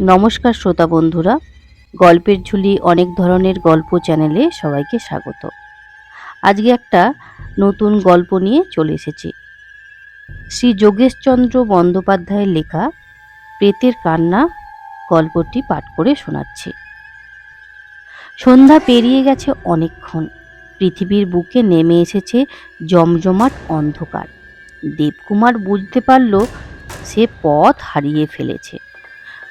নমস্কার শ্রোতা বন্ধুরা, গল্পের ঝুলি অনেক ধরনের গল্প চ্যানেলে সবাইকে স্বাগত। আজকে একটা নতুন গল্প নিয়ে চলে এসেছি। শ্রী যোগেশচন্দ্র বন্দ্যোপাধ্যায়ের লেখা প্রেতের কান্না গল্পটি পাঠ করে শোনাচ্ছি। সন্ধ্যা পেরিয়ে গেছে অনেকক্ষণ। পৃথিবীর বুকে নেমে এসেছে জমজমাট অন্ধকার। দেবকুমার বুঝতে পারল, সে পথ হারিয়ে ফেলেছে।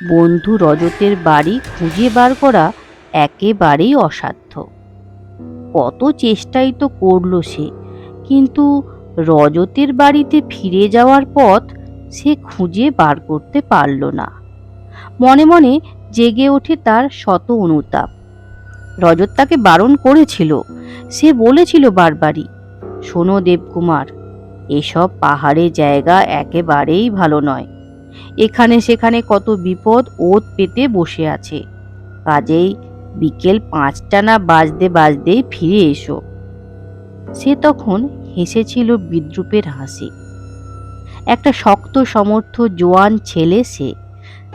বন্ধু রজতের বাড়ি খুঁজে বার করা একেবারেই অসাধ্য। কত চেষ্টাই তো করল সে, কিন্তু রজতের বাড়িতে ফিরে যাওয়ার পথ সে খুঁজে বার করতে পারল না। মনে মনে জেগে ওঠে তার শত অনুতাপ। রজত তাকে বারণ করেছিল, সে বলেছিল বারবারই, শোনো দেবকুমার, এসব পাহাড়ে জায়গা একেবারেই ভালো নয়। এখানে সেখানে কত বিপদ ওত পেতে বসে আছে। কাজেই বিকেল পাঁচটা না বাজতে বাজতেই ফিরে এসো। সে তখন হেসেছিল বিদ্রুপের হাসি। একটা শক্ত সমর্থ জোয়ান ছেলে সে।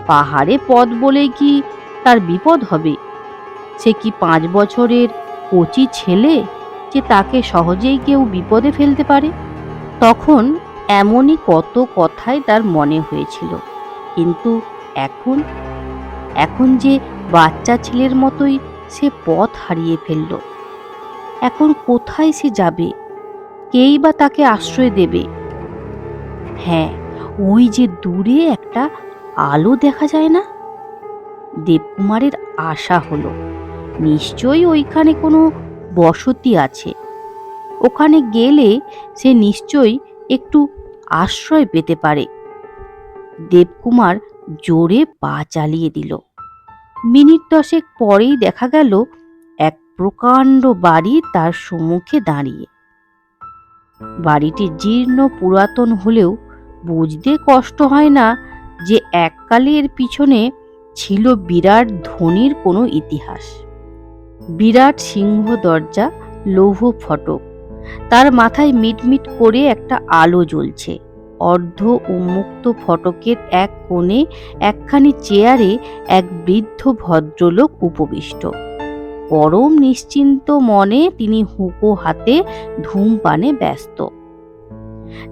পাহাড়ে পথ বলেই কি তার বিপদ হবে? সে কি পাঁচ বছরের কচি ছেলে যে তাকে সহজেই কেউ বিপদে ফেলতে পারে? তখন এমনই কত কথাই তার মনে হয়েছিল। কিন্তু এখন এখন যে বাচ্চা ছেলের মতোই সে পথ হারিয়ে ফেলল। এখন কোথায় সে যাবে? কেই বা তাকে আশ্রয় দেবে? হ্যাঁ ওই যে দূরে একটা আলো দেখা যায় না? দেবকুমারের আশা হলো, নিশ্চয়ই ওইখানে কোনো বসতি আছে। ওখানে গেলে সে নিশ্চয়ই একটু আশ্রয় পেতে পারে। দেবকুমার জোরে পা চালিয়ে দিল। মিনিট দশেক পরেই দেখা গেল এক প্রকাণ্ড বাড়ি তার সম্মুখে দাঁড়িয়ে। বাড়িটি জীর্ণ পুরাতন হলেও বুঝতে কষ্ট হয় না যে এককালে এর পিছনে ছিল বিরাট ধনির কোনো ইতিহাস। বিরাট সিংহ দরজা, লৌহ ফটক তার মাথায় মিটমিট করে একটা আলো জ্বলছে। অর্ধ উন্মুক্ত ফটকের এক কোণে একখানি চেয়ারে এক বৃদ্ধ ভদ্রলোক উপবিষ্ট। পরম নিশ্চিন্ত মনে তিনি হুঁকো হাতে ধূমপানে ব্যস্ত।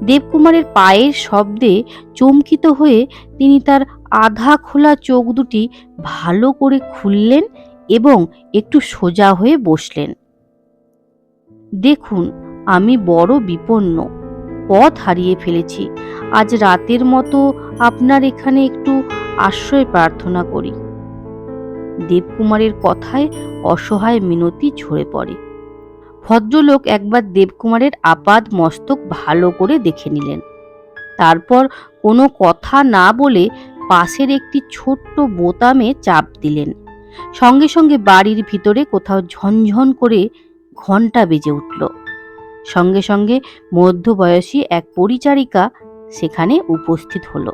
দেবকুমারের পায়ের শব্দে চমকিত হয়ে তিনি তার আধা খোলা চোখ দুটি ভালো করে খুললেন এবং একটু সোজা হয়ে বসলেন। দেখুন আমি বড় বিপন্ন। পথ হারিয়ে ফেলেছি। আজ রাতের মতো আপনার এখানে একটু আশ্রয় প্রার্থনা করি। দেবকুমারের কথায় অসহায় মিনতি ঝরে পড়ে। ভদ্রলোক একবার দেবকুমারের আপাদ মস্তক ভালো করে দেখে নিলেন। তারপর কোনো কথা না বলে পাশের একটি ছোট্ট বোতামে চাপ দিলেন। সঙ্গে সঙ্গে বাড়ির ভিতরে কোথাও ঝনঝন করে ঘণ্টা বেজে উঠল। সঙ্গে সঙ্গে মধ্যবয়সী এক পরিচারিকা সেখানে উপস্থিত হলো।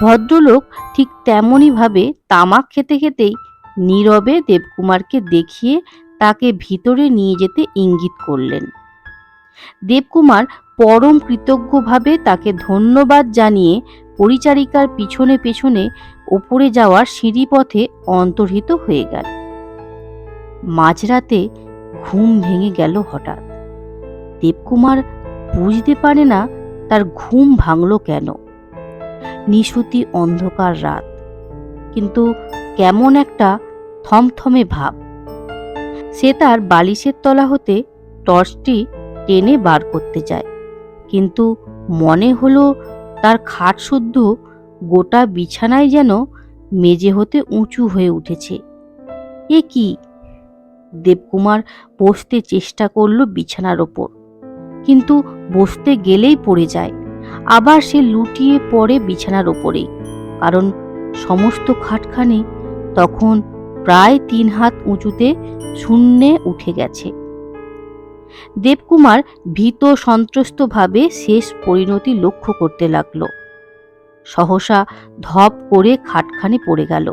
ভদ্রলোক ঠিক তেমনইভাবে তামাক খেতে খেতেই নীরবে দেবকুমারকে দেখিয়ে তাকে ভিতরে নিয়ে যেতে ইঙ্গিত করলেন। দেবকুমার পরম কৃতজ্ঞভাবে তাকে ধন্যবাদ জানিয়ে পরিচারিকার পিছনে পেছনে ওপরে যাওয়ার সিঁড়িপথে অন্তর্হিত হয়ে গেল। মাঝরাতে ঘুম ভেঙে গেল হঠাৎ। দেবকুমার বুঝতে পারে না তার ঘুম ভাঙল কেন। নিশুতি অন্ধকার রাত। কিন্তু কেমন একটা থমথমে ভাব। সে তার বালিশের তলা হতে টর্চটি টেনে বার করতে যায়। কিন্তু মনে হলো তার খাট শুদ্ধ গোটা বিছানায় যেন মেজে হতে উঁচু হয়ে উঠেছে। এ কি? দেবকুমার বসতে চেষ্টা করল বিছানার ওপর। কিন্তু বসতে গেলেই পড়ে যায়। আবার সে লুটিয়ে পড়ে বিছানার ওপরেই কারণ সমস্ত খাটখানি তখন প্রায় তিন হাত উঁচুতে শূন্যে উঠে গেছে। দেবকুমার ভীত সন্ত্রস্তভাবে শেষ পরিণতি লক্ষ্য করতে লাগল। সহসা ধপ করে খাটখানি পড়ে গেল।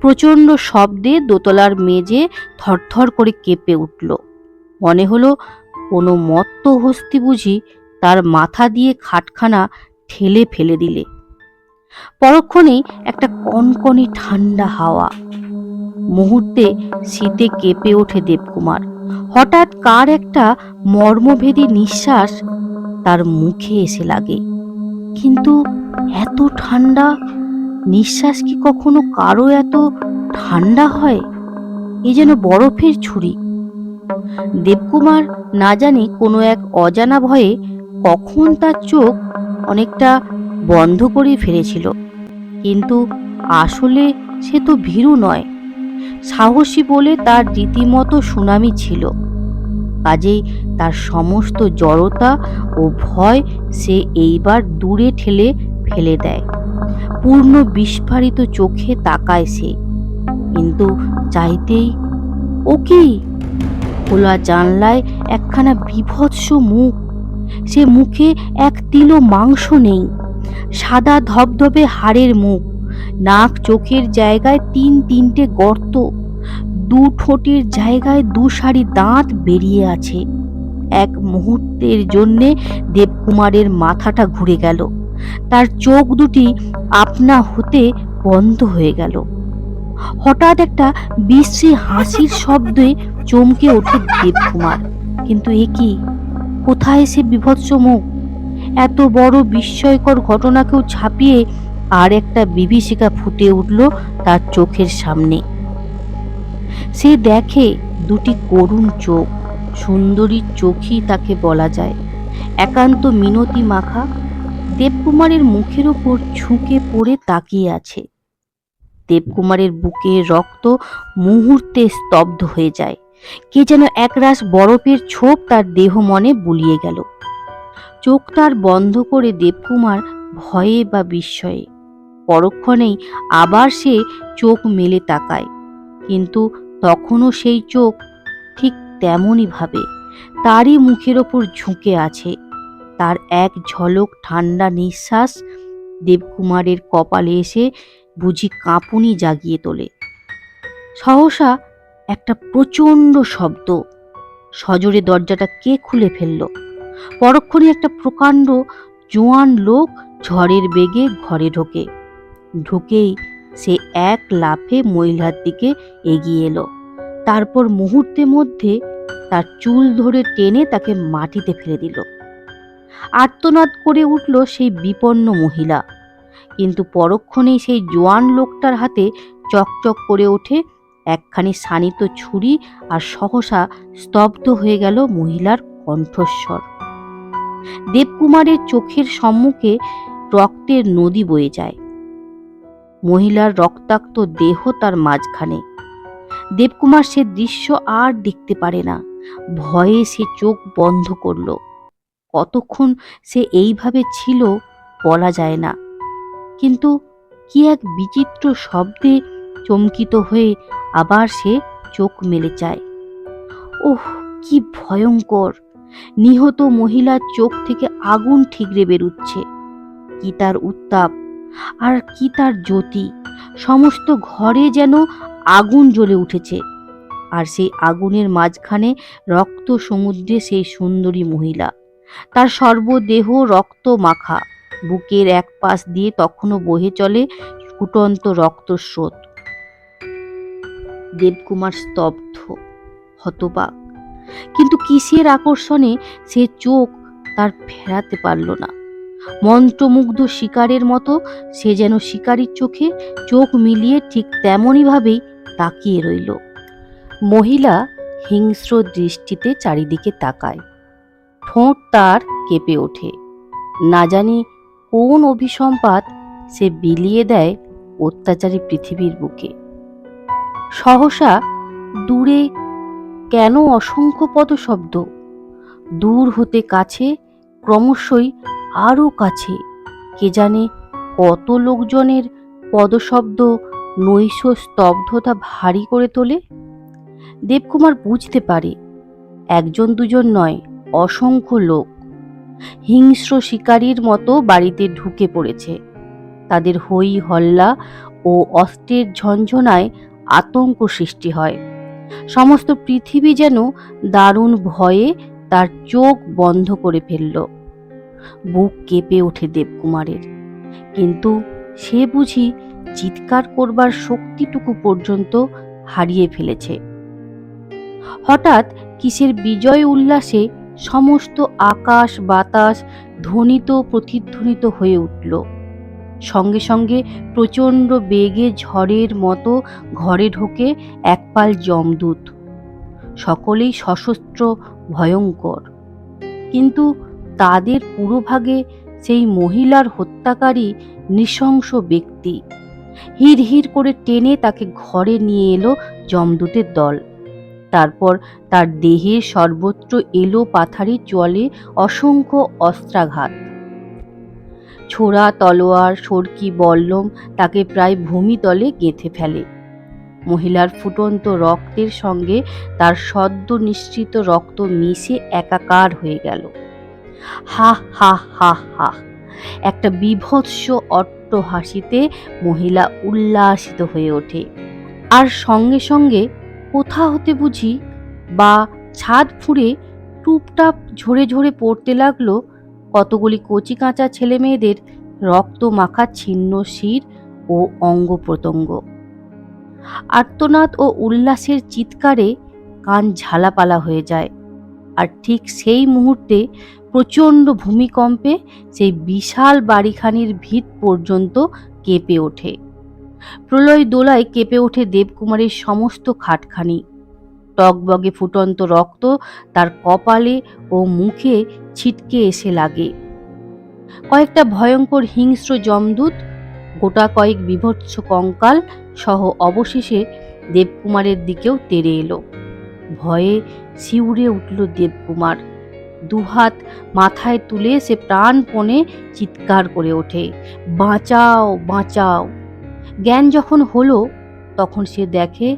প্রচণ্ড শব্দে দোতলার মেজে থরথর করে কেঁপে উঠল। মনে হলো কোনো মত্ত হস্তি বুঝি তার মাথা দিয়ে খাটখানা ঠেলে ফেলে দিলে। পরক্ষণে একটা কনকনে ঠান্ডা হাওয়া। মুহূর্তে শীতে কেঁপে ওঠে দেবকুমার। হঠাৎ কার একটা মর্মভেদী নিঃশ্বাস তার মুখে এসে লাগে। কিন্তু এত ঠান্ডা নিঃশ্বাস কি কখনো কারও এত ঠান্ডা হয়? এ যেন বরফের ছুরি। দেবকুমার না জানি কোনো এক অজানা ভয়ে কখন তার চোখ অনেকটা বন্ধ করে ফেলেছিল। কিন্তু আসলে সে তো ভীরু নয়। সাহসী বলে তার রীতিমতো সুনামি ছিল। কাজেই তার সমস্ত জড়তা ও ভয় সে এইবার দূরে ঠেলে ফেলে দেয়। পূর্ণ বিস্ফারিত চোখে তাকায় সে। কিন্তু চাইতেই ও কি খোলা জানলায় একখানা বিভৎস মুখ। সে মুখে এক তিলো মাংস নেই, সাদা ধবধবে হাড়ের মুখ, নাক চোখের জায়গায় তিন তিনটে গর্ত, দু ঠোঁটের জায়গায় দু সারি দাঁত বেরিয়ে আছে। এক মুহূর্তের জন্যে দেবকুমারের মাথাটা ঘুরে গেল। তার চোখ দুটি আপনা হতে বন্ধ হয়ে গেল। হঠাৎ একটা বিশ্রী হাসির শব্দে চমকে ওঠে দেবকুমার। কিন্তু এ কি? কোথায় সে বিভৎস মুখ? এত বড় বিস্ময়কর ঘটনাকেও ছাপিয়ে আর একটা বিভীষিকা ফুটে উঠল তার চোখের সামনে। সে দেখে দুটি করুণ চোখ, সুন্দরী চোখই তাকে বলা যায়, একান্ত মিনতি মাখা। দেবকুমারের মুখের ওপর ঝুঁকে পড়ে তাকিয়ে আছে। দেবকুমারের বুকে রক্ত মুহূর্তে স্তব্ধ হয়ে যায়। কে যেন একরাশ বরফের ছোপ তার দেহ মনে বুলিয়ে গেল। চোখ তার বন্ধ করে দেবকুমার ভয়ে বা বিস্ময়ে। পরক্ষণেই আবার সে চোখ মেলে তাকায়। কিন্তু তখনও সেই চোখ ঠিক তেমনই ভাবে তারই মুখের ওপর ঝুঁকে আছে। তার এক ঝলক ঠান্ডা নিঃশ্বাস দেবকুমারের কপালে এসে বুঝি কাঁপুনি জাগিয়ে তোলে। সহসা একটা প্রচণ্ড শব্দ। সজোরে দরজাটা কে খুলে ফেলল? পরক্ষণে একটা প্রকাণ্ড জোয়ান লোক ঝড়ের বেগে ঘরে ঢোকে। ঢুকেই সে এক লাফে মহিলার দিকে এগিয়ে এলো। তারপর মুহূর্তে মধ্যে তার চুল ধরে টেনে তাকে মাটিতে ফেলে দিল। আর্তনাদ করে উঠল সেই বিপন্ন মহিলা। কিন্তু পরক্ষণেই সেই জোয়ান লোকটার হাতে চকচক করে ওঠে, একখানি শানিত ছুরি আর সহসা স্তব্ধ হয়ে গেল মহিলার কণ্ঠস্বর। দেবকুমারের চোখের সম্মুখে রক্তের নদী বয়ে যায়। মহিলার রক্তাক্ত দেহ তার মাঝখানে। দেবকুমার সে দৃশ্য আর দেখতে পারে না। ভয়ে সে চোখ বন্ধ করল। কতক্ষণ সে এইভাবে ছিল বলা যায় না। কিন্তু কি এক বিচিত্র শব্দে চমকিত হয়ে আবার সে চোখ মেলে চায়। ওহ, কি ভয়ঙ্কর! নিহত মহিলার চোখ থেকে আগুন ঠিকরে বেরুচ্ছে। কি তার উত্তাপ, আর কি তার জ্যোতি, সমস্ত ঘরে যেন আগুন জ্বলে উঠেছে। আর সেই আগুনের মাঝখানে রক্ত সমুদ্রে সেই সুন্দরী মহিলা। তার সর্বদেহ রক্ত মাখা। বুকের এক পাশ দিয়ে তখনও বহে চলে ফুটন্ত রক্তস্রোত। দেবকুমার স্তব্ধ, হতবাক। কিন্তু কিসের আকর্ষণে সে চোখ তার ফেরাতে পারল না। মন্ত্রমুগ্ধ শিকারের মতো সে যেন শিকারীর চোখে চোখ মিলিয়ে ঠিক তেমনইভাবেই তাকিয়ে রইল। মহিলা হিংস্র দৃষ্টিতে চারিদিকে তাকায়। ঠোঁট তার কেঁপে ওঠে। না জানি কোন অভিসম্পাত সে বিলিয়ে দেয় অত্যাচারী পৃথিবীর বুকে। সহসা দূরে কেন অসংখ্য পদশব্দ? দূর হতে কাছে, ক্রমশই আরও কাছে। কে জানে কত লোকজনের পদশব্দ নৈশ স্তব্ধতা ভারী করে তোলে? দেবকুমার বুঝতে পারে, একজন দুজন নয়, অসংখ্য লোক। হিংস্র শিকারীর মতো বাড়িতে ঢুকে পড়েছে। তাদের হই হল্লা ও অস্ত্রের ঝঞ্ঝনায় আতঙ্ক সৃষ্টি হয়। সমস্ত পৃথিবী যেন দারুণ ভয়ে তার চোখ বন্ধ করে ফেলল। বুক কেঁপে ওঠে দেবকুমারের। কিন্তু সে বুঝি চিৎকার করবার শক্তিটুকু পর্যন্ত হারিয়ে ফেলেছে। হঠাৎ কিসের বিজয় উল্লাসে সমস্ত আকাশ বাতাস ধ্বনিত, প্রতিধ্বনিত হয়ে উঠল। সঙ্গে সঙ্গে প্রচণ্ড বেগে ঝড়ের মতো ঘরে ঢোকে একপাল যমদূত। সকলেই সশস্ত্র, ভয়ঙ্কর। কিন্তু তাদের পুরোভাগে সেই মহিলার হত্যাকারী নৃশংস ব্যক্তি। হির হির করে টেনে তাকে ঘরে নিয়ে এলো যমদূতের দল। তারপর তার দেহে সর্বত্র এলো পাথারি চলে অসংখ্য অস্ত্রাঘাত। ছোড়া তলোয়ার, সরকি, বল্লম তাকে প্রায় ভূমিতলে গেঁথে ফেলে। মহিলার ফুটন্ত রক্তের সঙ্গে তার সদ্য নিঃসৃত রক্ত মিশে একাকার হয়ে গেল। হা হা হা হা, একটা বিভৎস অট্ট হাসিতে মহিলা উল্লাসিত হয়ে ওঠে। আর সঙ্গে সঙ্গে কোথা হতে বুঝি বা ছাদ ফুঁড়ে টুপটাপ ঝরে ঝরে পড়তে লাগল কতগুলি কচি কাঁচা ছেলে মেয়েদের রক্ত মাখা ছিন্ন শির ও অঙ্গ প্রত্যঙ্গ আর্তনাদ ও উল্লাসের চিৎকারে কান ঝালাপালা হয়ে যায় আর ঠিক সেই মুহূর্তে প্রচণ্ড ভূমিকম্পে সেই বিশাল বাড়িখানির ভিত পর্যন্ত কেঁপে ওঠে। প্রলয় দোলায় কেঁপে ওঠে দেবকুমারের সমস্ত খাটখানি। টকবগে ফুটন্ত রক্ত তার কপালে ও মুখে ছিটকে এসে লাগে। কয়েকটা ভয়ঙ্কর হিংস্র জমদূত গোটা কয়েক বিভৎস কঙ্কাল সহ অবশেষে দেবকুমারের দিকেও তেড়ে এলো। ভয়ে শিউরে উঠল দেবকুমার। দুহাত মাথায় তুলে সে প্রাণপণে চিৎকার করে ওঠে, বাঁচাও বাঁচাও। জ্ঞান যখন হলো, তখন সে দেখে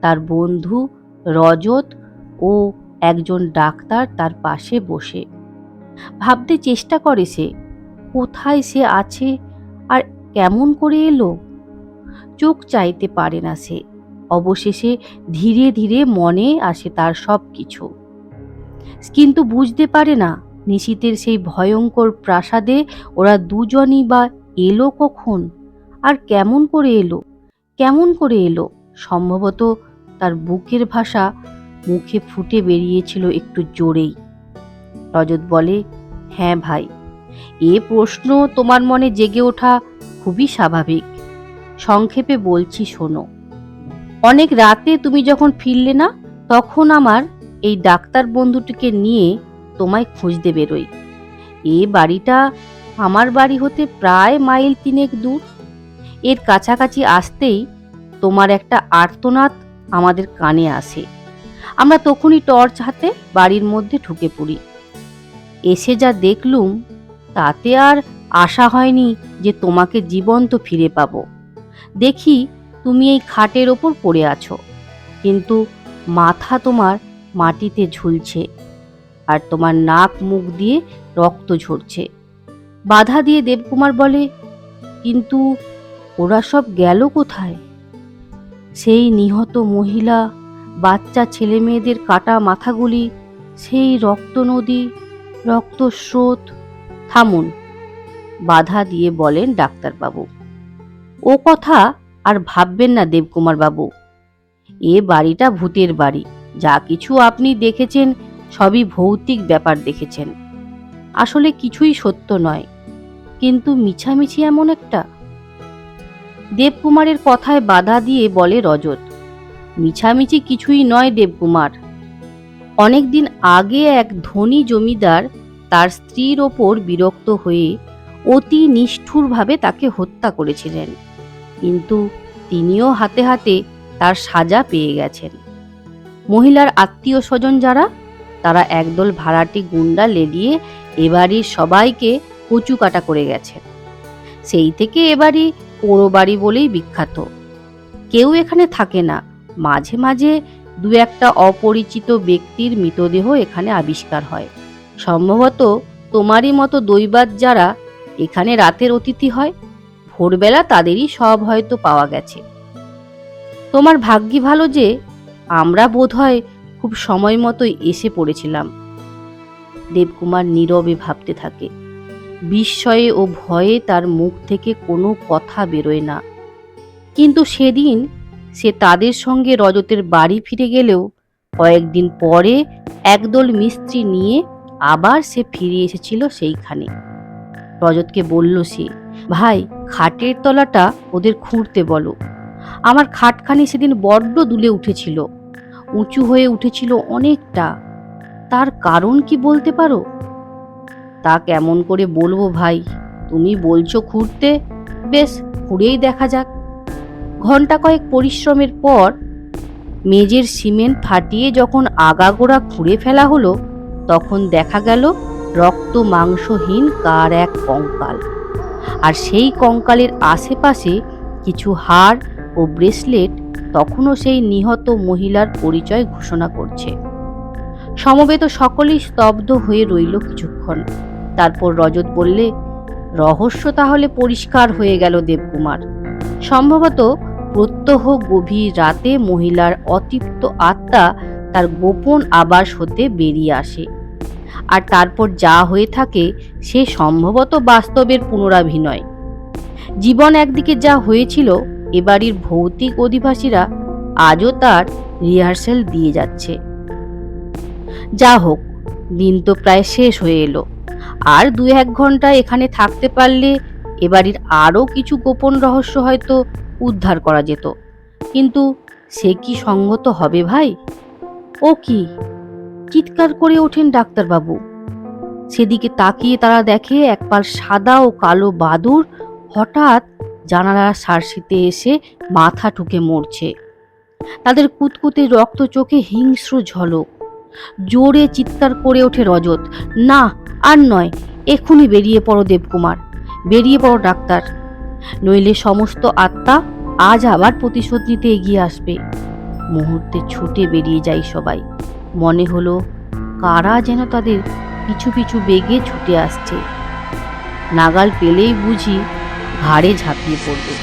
তার বন্ধু রজত ও একজন ডাক্তার তার পাশে বসে। ভাবতে চেষ্টা করে সে, কোথায় সে আছে আর কেমন করে এলো? চোখ চাইতে পারে না সে। অবশেষে ধীরে ধীরে মনে আসে তার সব কিছু কিন্তু বুঝতে পারে না, নিশীতের সেই ভয়ঙ্কর প্রাসাদে ওরা দুজনই বা এলো কখন? আর কেমন করে এলো? কেমন করে এলো? সম্ভবত তার বুকের ভাষা মুখে ফুটে বেরিয়েছিল একটু জোরেই। রজত বলে হ্যাঁ ভাই, এ প্রশ্ন তোমার মনে জেগে ওঠা খুবই স্বাভাবিক। সংক্ষেপে বলছি, শোনো। অনেক রাতে তুমি যখন ফিরলে না, তখন আমার এই ডাক্তার বন্ধুটিকে নিয়ে তোমায় খুঁজতে বেরোই। এ বাড়িটা আমার বাড়ি হতে প্রায় মাইল তিনেক দূর। এর কাছাকাছি আসতেই তোমার একটা আর্তনাদ আমাদের কানে আসে। আমরা তখনই টর্চ হাতে বাড়ির মধ্যে ঢুকে পড়ি। এসে যা দেখলুম, তাতে আর আশা হয়নি যে তোমাকে জীবন্ত ফিরে পাবো। দেখি তুমি এই খাটের ওপর পড়ে আছো, কিন্তু মাথা তোমার মাটিতে ঝুলছে আর তোমার নাক মুখ দিয়ে রক্ত ঝরছে। বাধা দিয়ে দেবকুমার বলে, কিন্তু ওরা সব গেল কোথায়? সেই নিহত মহিলা, বাচ্চা ছেলে মেয়েদের কাটা মাথাগুলি, সেই রক্ত নদী, রক্ত স্রোত, থামুন, বাধা দিয়ে বলেন ডাক্তারবাবু। ও কথা আর ভাববেন না দেবকুমার বাবু এ বাড়িটা ভূতের বাড়ি, যা কিছু আপনি দেখেছেন সবই ভৌতিক ব্যাপার দেখেছেন। আসলে কিছুই সত্য নয়, কিন্তু মিছামিছি এমন একটা দেবকুমারের কথায় বাধা দিয়ে বলে রজত, মিছামিছি কিছুই নয় দেবকুমার। অনেকদিন আগে এক ধনী জমিদার তার স্ত্রীর ওপর বিরক্ত হয়ে অতি নিষ্ঠুরভাবে তাকে হত্যা করেছিলেন। কিন্তু তিনিও হাতে হাতে তার সাজা পেয়ে গেছেন। মহিলার আত্মীয় স্বজন যারা, তারা একদল ভাড়াটি গুন্ডা লেলিয়ে এবাড়ির সবাইকে কচু কাটা করে গেছেন। সেই থেকে এবারই পোড়ো বাড়ি বলেই বিখ্যাত। কেউ এখানে থাকে না। মাঝে মাঝে দু একটা অপরিচিত ব্যক্তির মৃতদেহ এখানে আবিষ্কার হয়। সম্ভবত তোমারই মতো দৈবাত যারা এখানে রাতের অতিথি হয়, ভোরবেলা তাদেরই সব হয়তো পাওয়া গেছে। তোমার ভাগ্যি ভালো যে, আমরা বোধহয় খুব সময় মতোই এসে পড়েছিলাম। দেবকুমার নীরবে ভাবতে থাকে। বিস্ময়ে ও ভয়ে তার মুখ থেকে কোনো কথা বেরোয় না। কিন্তু সেদিন সে তাদের সঙ্গে রজতের বাড়ি ফিরে গেলেও কয়েকদিন পরে একদল মিস্ত্রি নিয়ে আবার সে ফিরে এসেছিল সেইখানে। রজতকে বলল সে, ভাই, খাটের তলাটা ওদের খুঁড়তে বলো। আমার খাটখানি সেদিন বড্ড দুলে উঠেছিল, উঁচু হয়ে উঠেছিল অনেকটা। তার কারণ কি বলতে পারো? তা কেমন করে বলব ভাই? তুমি বলছো খুঁড়তে। বেশ, খুঁড়েই দেখা যাক। ঘণ্টা কয়েক পরিশ্রমের পর মেজের সিমেন্ট ফাটিয়ে যখন আগাগোড়া খুঁড়ে ফেলা হলো, তখন দেখা গেল রক্ত মাংসহীন কার এক কঙ্কাল। আর সেই কঙ্কালের আশেপাশে কিছু হাড় ও ব্রেসলেট তখনও সেই নিহত মহিলার পরিচয় ঘোষণা করছে। সমবেত সকলেই স্তব্ধ হয়ে রইল কিছুক্ষণ। তারপর রজত বললে, রহস্য তাহলে পরিষ্কার হয়ে গেল দেবকুমার। সম্ভবত প্রত্যহ গভীর রাতে মহিলার অতৃপ্ত আত্মা তার গোপন আবাস হতে বেরিয়ে আসে। আর তারপর যা হয়ে থাকে সে সম্ভবত বাস্তবের পুনরাভিনয়। জীবন একদিকে যা হয়েছিল এ বাড়ির ভৌতিক অধিবাসীরা আজও তার রিহার্সেল দিয়ে যাচ্ছে। যা হোক দিন তো প্রায় শেষ হয়ে এলো। আর দু এক ঘণ্টা এখানে থাকতে পারলে এ বাড়ির আরও কিছু গোপন রহস্য হয়তো উদ্ধার করা যেত। কিন্তু সে কি সঙ্গত হবে ভাই? ও কি? চিৎকার করে ওঠেন ডাক্তারবাবু। সেদিকে তাকিয়ে তারা দেখে একপাল সাদা ও কালো বাদুর হঠাৎ জানালার সারসিতে এসে মাথা ঠুকে মরছে। তাদের কুতকুতে রক্ত চোখে হিংস্র ঝলক। জোরে চিৎকার করে ওঠে রজত। না, আর নয় এক্ষুনি বেরিয়ে পড়ো দেবকুমার, বেরিয়ে পড়ো ডাক্তার। নইলে সমস্ত আত্মা আজ আবার প্রতিশোধ নিতে এগিয়ে আসবে। মুহূর্তে ছুটে বেরিয়ে যায় সবাই। মনে হলো, কারা যেন তাদের পিছু পিছু বেগে ছুটে আসছে। নাগাল পেলেই বুঝি ঘাড়ে ঝাঁপিয়ে পড়বে।